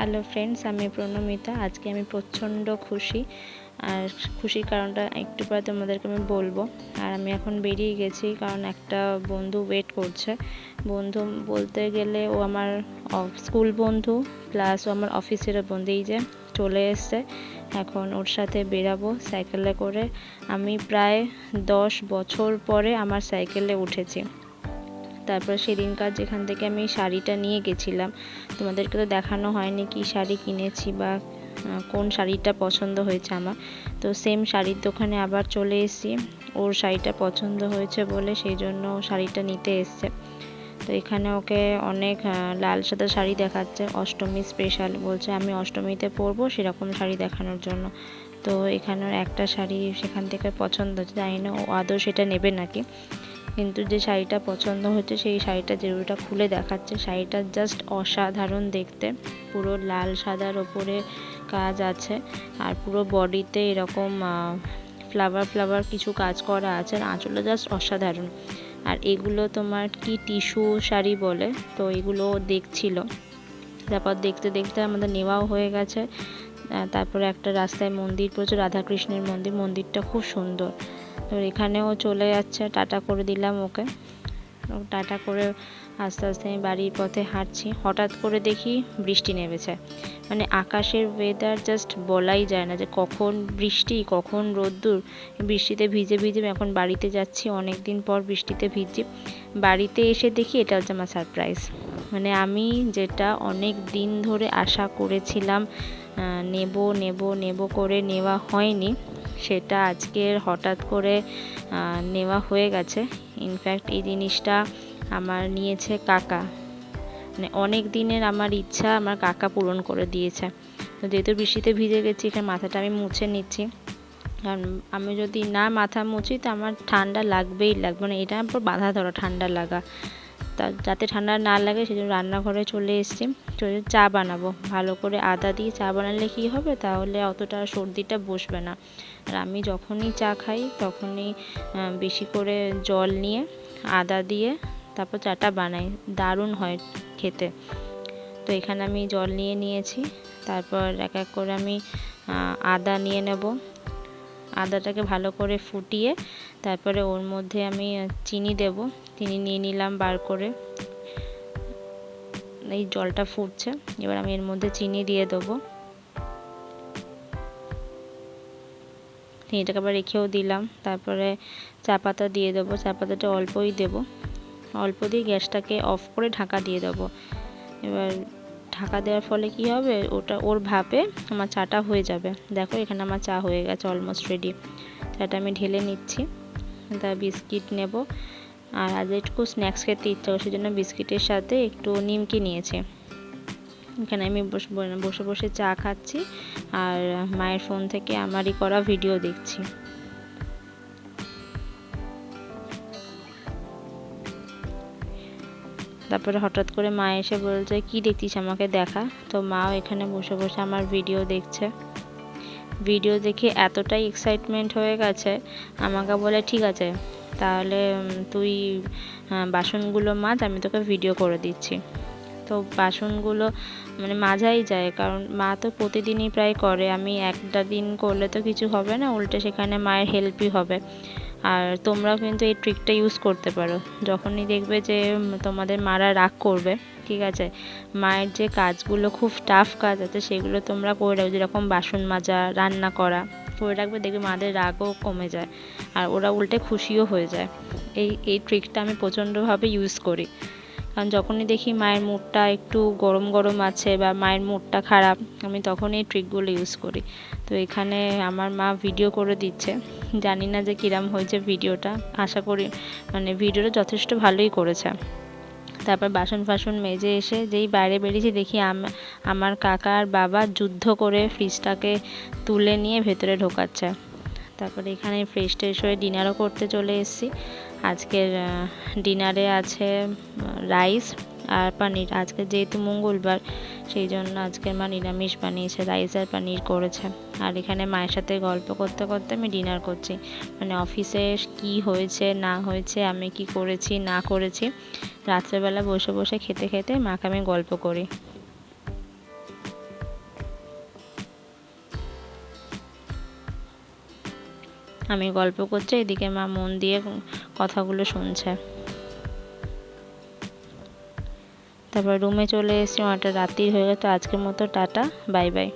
Hello friends আমি প্রণমিতা। আজকে আমি প্রচণ্ড খুশি। আর খুশির কারণটা একটু পরে তোমাদেরকে আমি বলব। আর আমি এখন বেরিয়ে গেছি কারণ একটা বন্ধু ওয়েট করছে। বন্ধু বলতে গেলে ও আমার স্কুল বন্ধু প্লাস ও আমার অফিসেরও বন্ধু। এই যে চলে এসছে। এখন ওর সাথে বেরাবো সাইকেলে করে। আমি প্রায় দশ বছর পরে আমার সাইকেলে উঠেছি। তারপর সেদিনকার যেখান থেকে আমি শাড়িটা নিয়ে গেছিলাম, তোমাদেরকে তো দেখানো হয়নি কি শাড়ি কিনেছি বা কোন শাড়িটা পছন্দ হয়েছে আমার। তো সেম শাড়ির দোকানে আবার চলে এসেছি, ওর শাড়িটা পছন্দ হয়েছে বলে সেই জন্য শাড়িটা নিতে এসছে। তো এখানে ওকে অনেক লাল সাদা শাড়ি দেখাচ্ছে, অষ্টমী স্পেশাল বলছে আমি অষ্টমীতে পরবো সেরকম শাড়ি দেখানোর জন্য। তো এখানের একটা শাড়ি সেখান থেকে পছন্দ হচ্ছে, জানি না ও আদৌ সেটা নেবে নাকি। কিন্তু যে শাড়িটা পছন্দ হচ্ছে, সেই শাড়িটা যেটা খুলে দেখাচ্ছে। শাড়িটা জাস্ট অসাধারণ দেখতে। পুরো লাল সাদার ওপরে কাজ আছে। আর পুরো বডিতে এরকম ফ্লাওয়ার ফ্লাওয়ার কিছু কাজ করা আছে। আর আঁচলটা জাস্ট অসাধারণ। আর এগুলো তোমার কি টিস্যু শাড়ি বলে? তো এগুলো দেখছিল। তারপর দেখতে দেখতে আমাদের নেওয়াও হয়ে গেছে। তারপরে একটা রাস্তায় মন্দির পড়েছে রাধাকৃষ্ণের মন্দির। মন্দিরটা খুব সুন্দর। তো এখানেও চলে যাচ্ছে, টাটা করে দিলাম ওকে। টাটা করে আস্তে আস্তে আমি বাড়ির পথে হাঁটছি। হঠাৎ করে দেখি বৃষ্টি নেমেছে। মানে আকাশের ওয়েদার জাস্ট বলাই যায় না যে কখন বৃষ্টি, কখন রোদ্দুর। বৃষ্টিতে ভিজে ভিজে এখন বাড়িতে যাচ্ছি অনেক দিন পর বৃষ্টিতে ভিজছি। বাড়িতে এসে দেখি এটা হচ্ছে আমার সারপ্রাইজ মানে আমি যেটা অনেক দিন ধরে আশা করেছিলাম নেব নেব নেব করে নেওয়া হয়নি। সেটা আজকের হঠাৎ করে নেওয়া হয়ে গেছে। ইনফ্যাক্ট এই জিনিসটা আমার নিয়েছে কাকা। মানে অনেক দিনের আমার ইচ্ছা আমার কাকা পূরণ করে দিয়েছে। তো যেহেতু বৃষ্টিতে ভিজে গেছি, এখানে মাথাটা আমি মুছে নিচ্ছি। কারণ আমি যদি না মাথা মুছি, তো আমার ঠান্ডা লাগবেই লাগবে। মানে এটা আমার বাধা ধরা, ঠান্ডা লাগা। তা যাতে ঠান্ডা না লাগে সেজন্য রান্নাঘরে চলে এসেছি। চলে চা বানাবো। ভালো করে আদা দিয়ে চা বানালে কী হবে? তাহলে অতটা সর্দিটা বসবে না। আর আমি যখনই চা খাই, তখনই বেশি করে জল নিয়ে আদা দিয়ে তারপর চাটা বানাই। দারুণ হয় খেতে। তো এখানে আমি জল নিয়ে নিয়েছি। তারপর এক এক করে আমি আদা নিয়ে নেব। আদাটাকে ভালো করে ফুটিয়ে তারপরে ওর মধ্যে আমি চিনি দেব। চিনি নিয়ে নিলাম বার করে। এই জলটা ফুটছে। এবার আমি এর মধ্যে চিনি দিয়ে দেবো। চিনিটাকে আবার রেখেও দিলাম। তারপরে চা পাতা দিয়ে দেবো। চা পাতাটা অল্পই দেবো। অল্প দিয়ে গ্যাসটাকে অফ করে ঢাকা দিয়ে দেবো। এবার ঢাকা দেওয়ার ফলে কি হবে? ওটা ওর ভাপে আমার চাটা হয়ে যাবে। দেখো, এখানে আমার চা হয়ে গেছে অলমোস্ট রেডি চাটা আমি ঢেলে নিচ্ছি। তা বিস্কিট নেব। আর আজ একটু স্ন্যাক্স খেতে ইচ্ছা সেই জন্য বিস্কিটের সাথে একটু নিমকি নিয়েছে। এখানে আমি বসে বসে চা খাচ্ছি। আর মায়ের ফোন থেকে আমারই করা ভিডিও দেখছি। তারপরে হঠাৎ করে মা এসে বলছে, কি দেখছিস আমাকে দেখা? তো মাও এখানে বসে বসে আমার ভিডিও দেখছে। ভিডিও দেখে এতটাই এক্সাইটমেন্ট হয়ে গেছে, আমাকে বলে, ঠিক আছে, তাহলে তুই বাসনগুলো মাছ আমি তোকে ভিডিও করে দিচ্ছি। তো বাসনগুলো মানে মাজাই যায়, কারণ মা তো প্রতিদিনই প্রায় করে। আমি একটা দিন করলে তো কিছু হবে না, উল্টে সেখানে মায়ের হেল্পই হবে। আর তোমরাও কিন্তু এই ট্রিকটা ইউজ করতে পারো। যখনই দেখবে যে তোমাদের মারা রাগ করবে, ঠিক আছে? মায়ের যে কাজগুলো খুব টাফ কাজ আছে, সেগুলো তোমরা করে রাখো। যেরকম বাসন মাজা, রান্না করা, করে রাখবে, দেখবে মাদের রাগও কমে যায় আর ওরা উল্টে খুশিও হয়ে যায়। এই এই ট্রিকটা আমি প্রচণ্ডভাবে ইউজ করি। কারণ যখনই দেখি মায়ের মুডটা একটু গরম গরম আছে বা মায়ের মুডটা খারাপ, আমি তখন এই ট্রিকগুলো ইউজ করি। তো এখানে আমার মা ভিডিও করে দিচ্ছে। জানি না যে কিরাম হয়েছে ভিডিওটা আশা করি মানে ভিডিওটা যথেষ্ট ভালোই করেছে। তারপর বাসন ফাসন মেজে এসে যেই বাইরে বেরিয়েছি দেখি আমার কাকা আর বাবা যুদ্ধ করে ফ্রিজটাকে তুলে নিয়ে ভেতরে ঢোকাচ্ছে। তারপরে এখানে ফ্রেশ ট্রেশ হয়ে ডিনারও করতে চলে এসেছি। আজকের ডিনারে আছে রাইস আর পানির। আজকে যেহেতু মঙ্গলবার, সেই জন্য আজকের মা নিরামিষ বানিয়েছে, রাইস আর পানির করেছে। আর এখানে মায়ের সাথে গল্প করতে করতে আমি ডিনার করছি। মানে অফিসে কি হয়েছে, না হয়েছে, আমি কি করেছি, না করেছি, রাত্রেবেলা বসে বসে খেতে খেতে মাকে আমি গল্প করি। আমি গল্প করছি, এদিকে মা মন দিয়ে কথাগুলো শুনছে। তারপর রুমে চলে এসেছি অনেকটা রাত্রি হয়ে গেছে, আজকের মতো টাটা বাই বাই